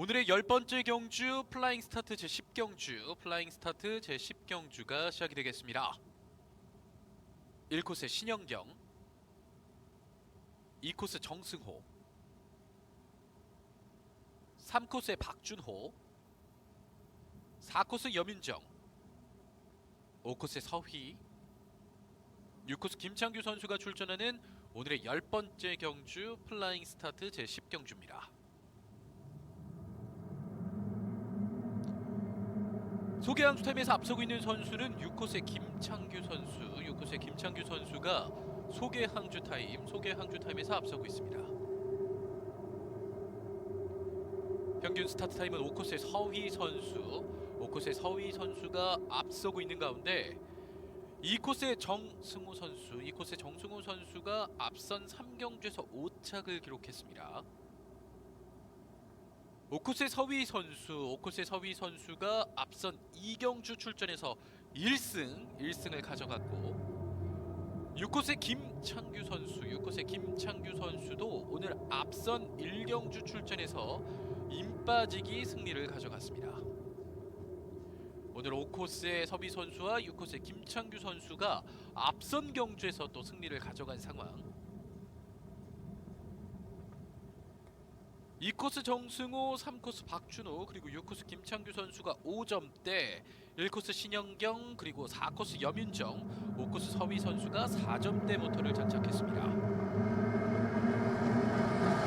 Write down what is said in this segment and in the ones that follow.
오늘의 열 번째 경주 플라잉 스타트 제 10경주 플라잉 스타트 제 10경주가 시작이 되겠습니다. 1코스 신영경 2코스 정승호 3코스의 박준호 4코스 여민정 5코스의 서희 6코스 김창규 선수가 출전하는 오늘의 열 번째 경주 플라잉 스타트 제 10경주입니다. 소개 항수 타임에서 앞서고 있는 선수는 6코스의 김창규 선수. 6코스의 김창규 선수가 소개 항주 타임, 소개 항주 타임에서 앞서고 있습니다. 평균 스타트 타임은 5코스의 서희 선수, 5코스의 서희 선수가 앞서고 있는 가운데 2코스의 정승우 선수, 2코스의 정승우 선수가 앞선 3경주에서 5착을 기록했습니다. 오코스의 서위 선수, 오코스의 서위 선수가 앞선 2경주 출전에서 1승, 1승을 가져갔고 6코스의 김창규 선수, 6코스의 김창규 선수도 오늘 앞선 1경주 출전에서 임빠지기 승리를 가져갔습니다. 오늘 5코스의 서비 선수와 6코스의 김창규 선수가 앞선 경주에서 또 승리를 가져간 상황. 2코스 정승호, 3코스 박준호, 그리고 6코스 김창규 선수가 5점대, 1코스 신영경, 그리고 4코스 여민정, 5코스 서위 선수가 4점대 모터를 장착했습니다.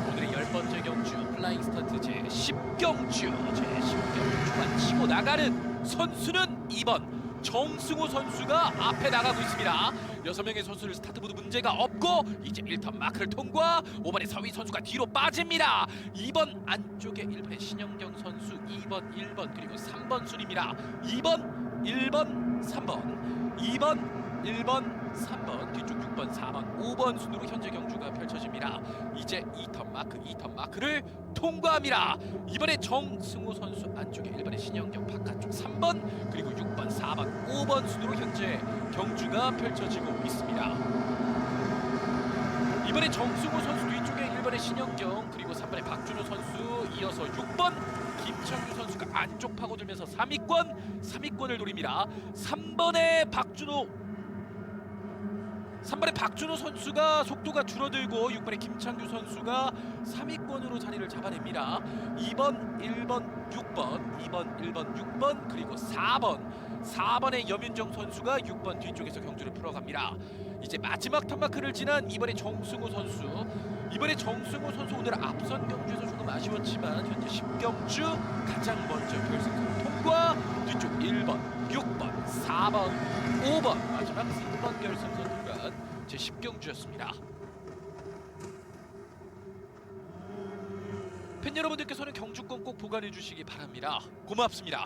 오늘의 열 번째 경주 플라잉 스타트 제 10경주, 제 10경주만 치고 나가는 선수는 2번 정승호 선수가 앞에 나가고 있습니다. 여섯 명의 선수를 스타트보드 문제가 없고 이제 1턴 마크를 통과 5번의 서위 선수가 뒤로 빠집니다. 2번 안쪽에 1번의 신영경 선수 2번 1번 그리고 3번 순입니다. 2번 1번 3번 2번 1번 3번 뒤쪽 6번 4번 5번 순으로 현재 경주가 펼쳐집니다. 이제 2턴 마크 2턴 마크를 통과합니다. 이번에 정승우 선수 안쪽에 1번의 신영경 바깥쪽 3번 그리고 6번 4번 5번 순으로 현재 경주가 펼쳐지고 있습니다. 이번에 정승우 선수 뒤쪽에 1번의 신영경 그리고 3번의 박준호 선수 이어서 6번 김창규 선수가 안쪽 파고들면서 3위권 3위권을 노립니다. 3번의 박준호 3번의 박준호 선수가 속도가 줄어들고 6번의 김창규 선수가 3위권으로 자리를 잡아냅니다. 2번, 1번, 6번, 2번, 1번, 6번 그리고 4번 4번의 여민정 선수가 6번 뒤쪽에서 경주를 풀어갑니다. 이제 마지막 턴마크를 지난 이번에 정승우 선수 이번에 정승우 선수 오늘 앞선 경주에서 조금 아쉬웠지만 현재 10경주 가장 먼저 결승선 통과 뒤쪽 1번, 6번, 4번, 5번 마지막 3번 결승선 통과한 제 10경주였습니다. 팬 여러분들께서는 경주권 꼭 보관해 주시기 바랍니다. 고맙습니다.